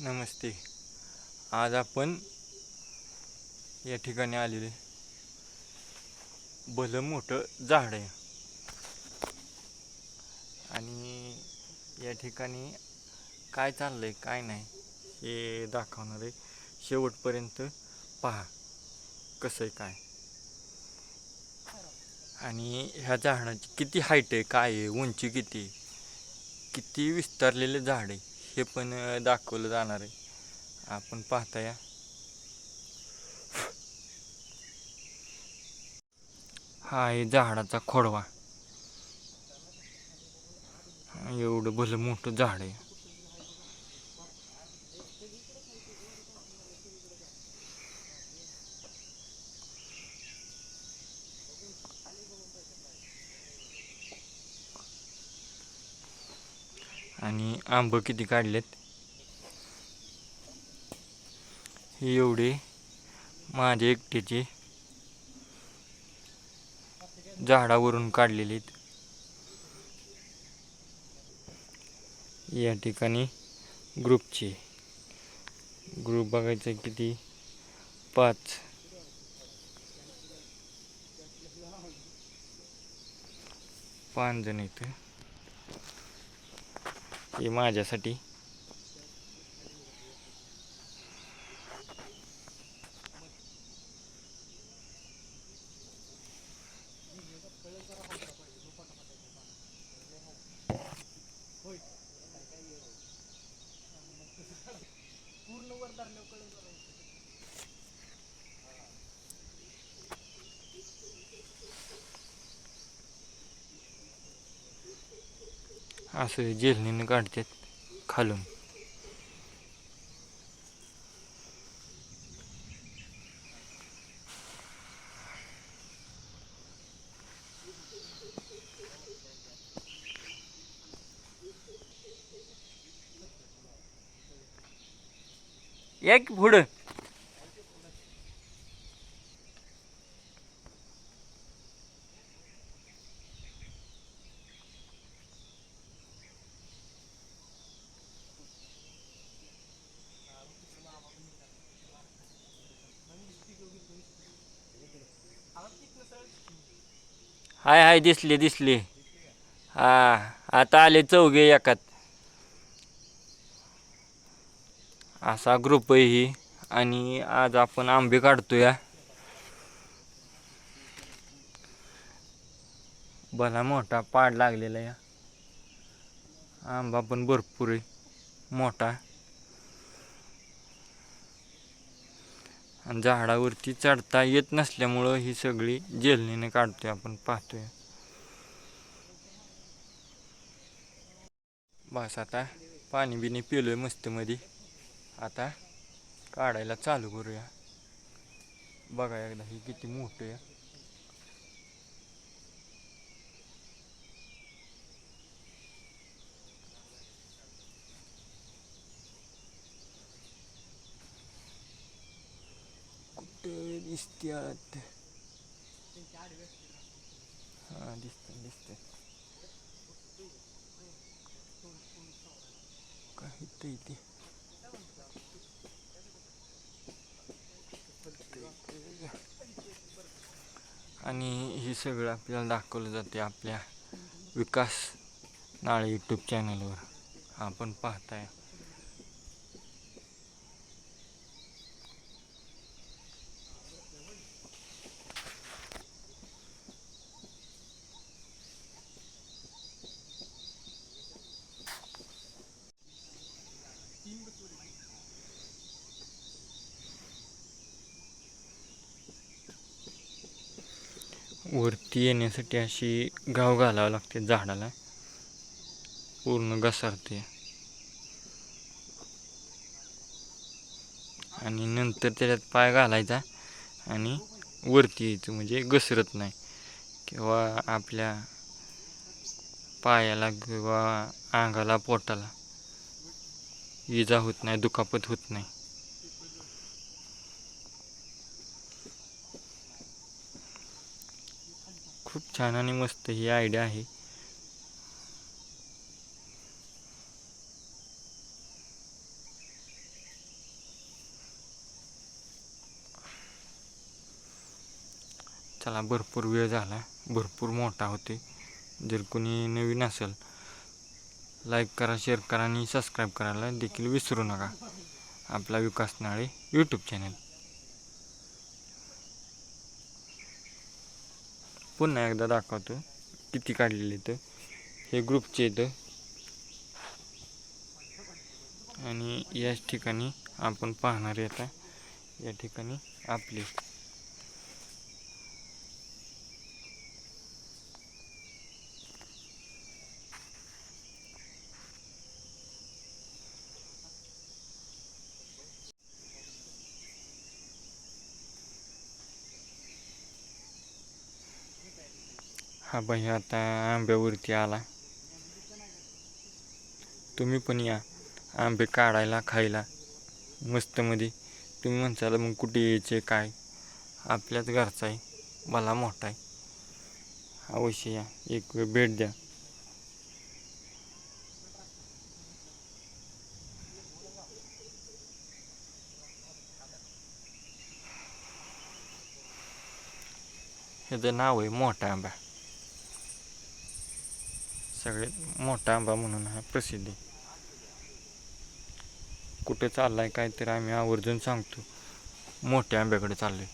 नमस्ते. आज आपण या ठिकाणी आलेले भलं मोठं झाड आहे. आणि या ठिकाणी काय चाललं आहे काय नाही हे दाखवणार आहे. शेवटपर्यंत पहा कसं आहे काय. आणि ह्या झाडाची किती हाईट आहे काय आहे उंची किती किती विस्तारलेलं झाड आहे. हे पण दाखवलं जाणार आहे. आपण पाहता या. हा आहे झाडाचा खोडवा. एवढं भलं मोठं झाड आहे. आणि आंब किती काढलेत? हे एवढे माझे एकटेचे झाडावरून काढलेले आहेत. या ठिकाणी ग्रुपचे. ग्रुप बघायचं किती? पाच. पाच जण इथं. हे माझ्यासाठी असं जेलनीनं काढतात खालून. एक पुढं. हाय हाय दिसले दिसले. हा आता आले चौघे एकात. असा ग्रुप आहे ही. आणि आज आपण आंबे काढतोय. भला मोठा पाड लागलेला या. आंबा पण भरपूर आहे. मोठा. आणि झाडावरती चढता येत नसल्यामुळं ही सगळी जेलनीने काढतोय आपण पाहतोय. बस आता पाणी बिणी पिलोय मस्त मध्ये आता काढायला चालू करूया. बघा एकदा ही किती मोठं आहे. कुठं हां हा दिसत दिसत काही इथे आणि हे सगळं आपल्याला दाखवलं जाते आपल्या विकास नाळे यूट्यूब चॅनलवर आपण पाहताय. वरती येण्यासाठी अशी गाव घालावं लागते झाडाला. पूर्ण घसरते. आणि नंतर त्याच्यात पाय घालायचा आणि वरती यायचं म्हणजे घसरत नाही. किंवा आपल्या पायाला किंवा अंगाला पोटाला इजा होत नाही दुखापत होत नाही. खूप छान आणि मस्त ही आयडिया आहे. चला भरपूर वेळ झाला. भरपूर मोठा होते जर कोणी नवीन असेल लाईक करा शेअर करा आणि सबस्क्राईब करायला देखील विसरू नका. आपला विकास नाळे यूट्यूब चॅनल पुन्हा एकदा दाखवतो. किती काढलेले तर हे ग्रुपचे येतं आणि याच ठिकाणी आपण पाहणार येता या ठिकाणी आपली. हा बाई आता आंब्यावरती आला. तुम्ही पण या आंबे काढायला खायला. मस्तमध्ये. तुम्ही म्हणसाल मग कुठे यायचे काय? आपल्याच घरचा आहे मला मोठा आहे. अवश्य या एक वेळ भेट द्या. ह्याचं नाव आहे मोठा आंबा. सगळ्यात मोठा आंबा म्हणून हा प्रसिद्ध कुठं कुठे चाललाय काय तर आम्ही आवर्जून सांगतो. मोठ्या आंब्याकडे चाललोय.